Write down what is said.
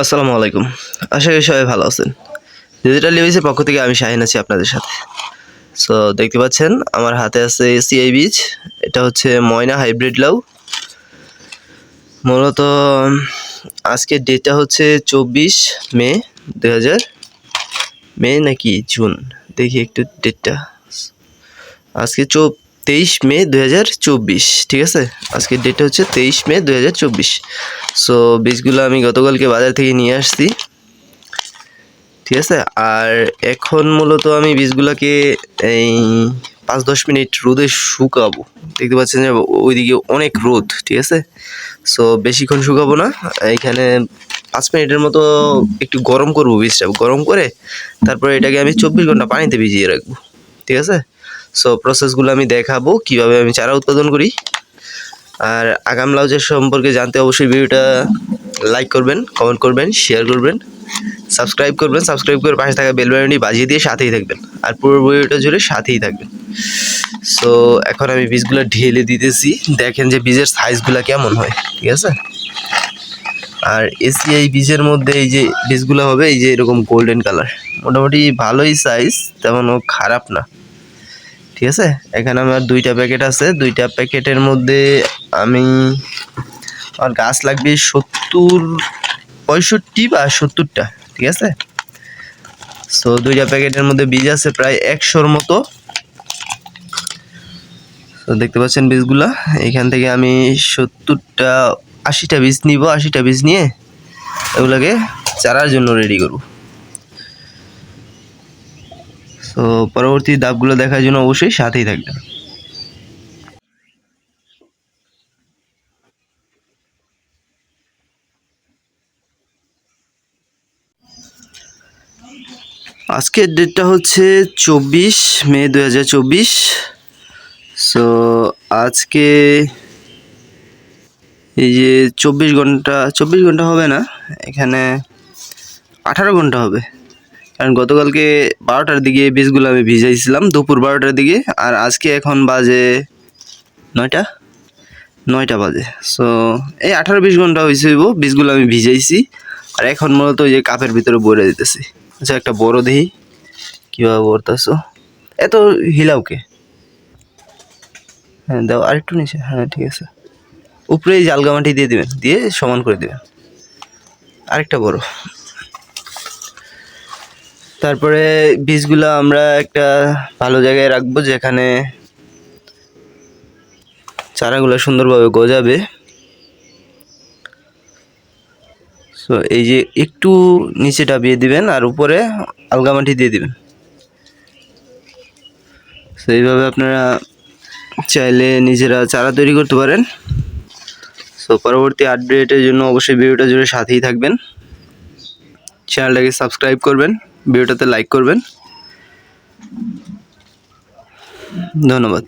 আসসালামু আলাইকুম। আশা করি সবাই ভালো আছেন। ডিজিটাল লিভিসের পক্ষ থেকে আমি শাহিন আছি আপনাদের সাথে। সো দেখতে পাচ্ছেন, আমার হাতে আছে সিআই বীজ। এটা হচ্ছে ময়না হাইব্রিড লাউ মূলত, আজকের ডেটটা হচ্ছে চব্বিশ মে দু হাজার মে নাকি জুন? দেখি একটু ডেটটা আজকে চৌ তেইশ মে দু হাজার চব্বিশ, ঠিক আছে? আজকের ডেটটা হচ্ছে তেইশ মে দু হাজার চব্বিশ। সো বীজগুলো আমি গতকালকে বাজার থেকে নিয়ে আসছি, ঠিক আছে? আর এখন মূলত আমি বীজগুলোকে এই পাঁচ দশ মিনিট রোদে শুকাবো। দেখতে পাচ্ছেন যে ওইদিকে অনেক রোদ, ঠিক আছে? সো বেশিক্ষণ শুকাবো না। এইখানে পাঁচ মিনিটের মতো একটু গরম করব বীজটা। গরম করে তারপরে এটাকে আমি চব্বিশ ঘণ্টা পানিতে ভিজিয়ে রাখব, ঠিক আছে? সো প্রসেসগুলো আমি দেখাবো, কীভাবে আমি চারা উৎপাদন করি। আর আগাম লাউজের সম্পর্কে জানতে অবশ্যই ভিডিওটা লাইক করবেন কমেন্ট করবেন শেয়ার করবেন সাবস্ক্রাইব করবেন সাবস্ক্রাইব করে পাশে থাকা বেল বাজিয়ে দিয়ে সাথেই থাকবেন। আর পুরো ভিডিওটা জুড়ে সাথেই থাকবেন। সো এখন আমি বীজগুলো ঢেলে দিতেছি, দেখেন যে বীজের সাইজগুলো কেমন হয়, ঠিক আছে? আর এসি এই বীজের মধ্যে এই যে বীজগুলো হবে, এই যে এরকম গোল্ডেন কালার মোটামুটি ভালোই সাইজ তেমন খারাপ না। ঠিক আছে? এখানে আমার দুইটা প্যাকেট আছে। দুইটা প্যাকেটের মধ্যে আমি আমার গাছ লাগবে সত্তর, পঁয়ষট্টি বা সত্তরটা, ঠিক আছে? সো দুইটা প্যাকেটের মধ্যে বীজ আছে প্রায় একশোর মতো। তো দেখতে পাচ্ছেন বীজগুলা। এখান থেকে আমি সত্তরটা, আশিটা বীজ নিব, আশিটা বীজ নিয়ে এগুলোকে চারার জন্য রেডি করব। তো পরবর্তী ধাপগুলো দেখার জন্য অবশ্যই সাথেই থাকবেন। আজকের ডেটটা হচ্ছে চব্বিশ মে দু হাজার চব্বিশ। সো আজকে এই যে চব্বিশ ঘণ্টা চব্বিশ ঘণ্টা হবে না, এখানে আঠারো ঘণ্টা হবে। কারণ গতকালকে বারোটার দিকে বীজগুলো আমি ভিজাইছিলাম, দুপুর বারোটার দিকে, আর আজকে এখন বাজে নয়টা? নয়টা বাজে। সো এই আঠারো বিশ ঘণ্টা হয়েছে বীজগুলো আমি ভিজাইছি, আর এখন মূলত ওই যে কাপের ভিতরে ভরে দিতেছি। আচ্ছা একটা বড় দেহি কীভাবে ভরতেছো এত হিলাওকে হ্যাঁ দাও, আরেকটু নিচে। হ্যাঁ ঠিক আছে। উপরে এই দিয়ে দিবেন, দিয়ে সমান করে দেবেন। আরেকটা বড়। তারপরে বীজগুলো আমরা একটা ভালো জায়গায় রাখব যেখানে চারাগুলো সুন্দরভাবে গজাবে। সো এই যে একটু নিচে ডাবিয়ে দিবেন আর উপরে আলগা মাটি দিয়ে দিবেন। সো এইভাবে আপনারা চাইলে নিজেরা চারা তৈরি করতে পারেন। সো পরবর্তী আপডেটের জন্য অবশ্যই ভিডিওটা জুড়ে সাথেই থাকবেন। চ্যানেলটাকে সাবস্ক্রাইব করবেন। ভিডিওটাতে লাইক করবেন। ধন্যবাদ।